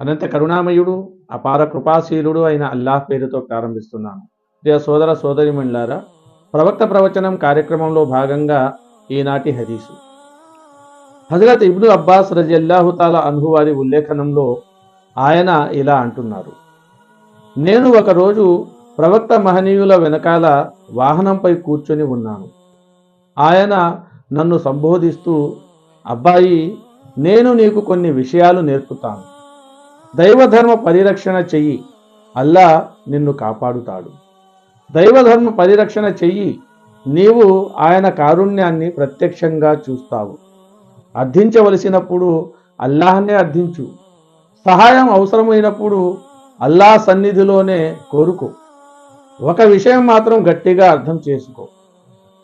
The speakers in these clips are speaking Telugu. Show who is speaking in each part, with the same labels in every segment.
Speaker 1: అనంత కరుణామయుడు అపార కృపాశీలుడు అయిన అల్లాహ్ పేరుతో ప్రారంభిస్తున్నాను. ప్రియ సోదర సోదరిమణులారా ప్రవక్త ప్రవచనం కార్యక్రమంలో భాగంగా ఈనాటి హదీసు. హజరత్ ఇబ్ను అబ్బాస్ రజి అల్లాహుతాల అన్హు ఉల్లేఖనంలో ఆయన ఇలా అంటున్నారు. నేను ఒకరోజు ప్రవక్త మహనీయుల వెనకాల వాహనంపై కూర్చొని ఉన్నాను. ఆయన నన్ను సంబోధిస్తూ అబ్బాయి నేను నీకు కొన్ని విషయాలు నేర్పుతాను. దైవధర్మ పరిరక్షణ చెయ్యి. అల్లా నిన్ను కాపాడుతాడు. దైవధర్మ పరిరక్షణ చెయ్యి. నీవు ఆయన కారుణ్యాన్ని ప్రత్యక్షంగా చూస్తావు. అర్థించవలసినప్పుడు అల్లాహనే అర్థించు. సహాయం అవసరమైనప్పుడు అల్లాహ్ సన్నిధిలోనే కోరుకో. ఒక విషయం మాత్రం గట్టిగా అర్థం చేసుకో.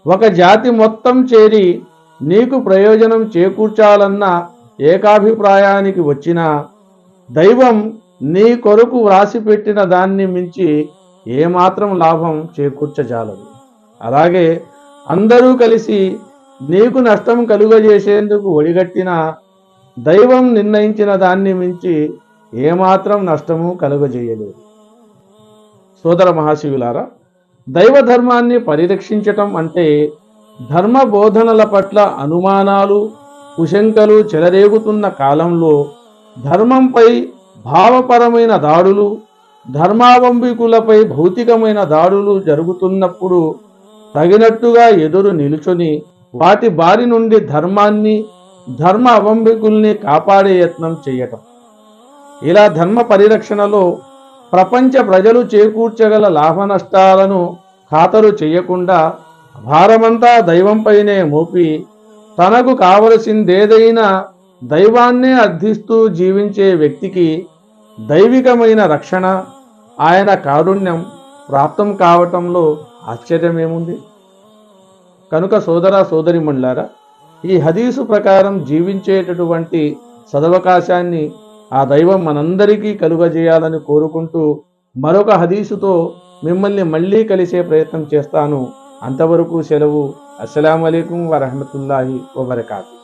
Speaker 1: ఒక జాతి మొత్తం చేరి నీకు ప్రయోజనం చేకూర్చాలన్న ఏకాభిప్రాయానికి వచ్చిన దైవం నీ కొరకు వ్రాసిపెట్టిన దాన్ని మించి ఏమాత్రం లాభం చేకూర్చజాలదు. అలాగే అందరూ కలిసి నీకు నష్టం కలుగజేసేందుకు ఒడిగట్టిన దైవం నిర్ణయించిన దాన్ని మించి ఏమాత్రం నష్టము కలుగజేయలేదు. సోదర మహాశివులారా దైవ ధర్మాన్ని పరిరక్షించటం అంటే ధర్మ బోధనల పట్ల అనుమానాలు కుశంకలు చెలరేగుతున్న కాలంలో ధర్మంపై భావపరమైన దాడులు ధర్మావంబికులపై భౌతికమైన దాడులు జరుగుతున్నప్పుడు తగినట్టుగా ఎదురు నిలుచొని వాటి బారి నుండి ధర్మాన్ని ధర్మ అవంబికుల్ని కాపాడే యత్నం చేయటం. ఇలా ధర్మ పరిరక్షణలో ప్రపంచ ప్రజలు చేకూర్చగల లాభ నష్టాలను ఖాతరు చేయకుండా భారమంతా దైవంపైనే మోపి తనకు కావలసిందేదైనా దైవాన్నే అర్థిస్తూ జీవించే వ్యక్తికి దైవికమైన రక్షణ ఆయన కారుణ్యం ప్రాప్తం కావటంలో ఆశ్చర్యమేముంది? కనుక సోదర సోదరిమణులారా ఈ హదీసు ప్రకారం జీవించేటటువంటి సదవకాశాన్ని ఆ దైవం మనందరికీ కలుగజేయాలని కోరుకుంటూ మరొక హదీసుతో మిమ్మల్ని మళ్ళీ కలిసే ప్రయత్నం చేస్తాను. అంతవరకు సెలవు. అస్సలం అయికం వరహమతుల్లాహి వబర్కాతు.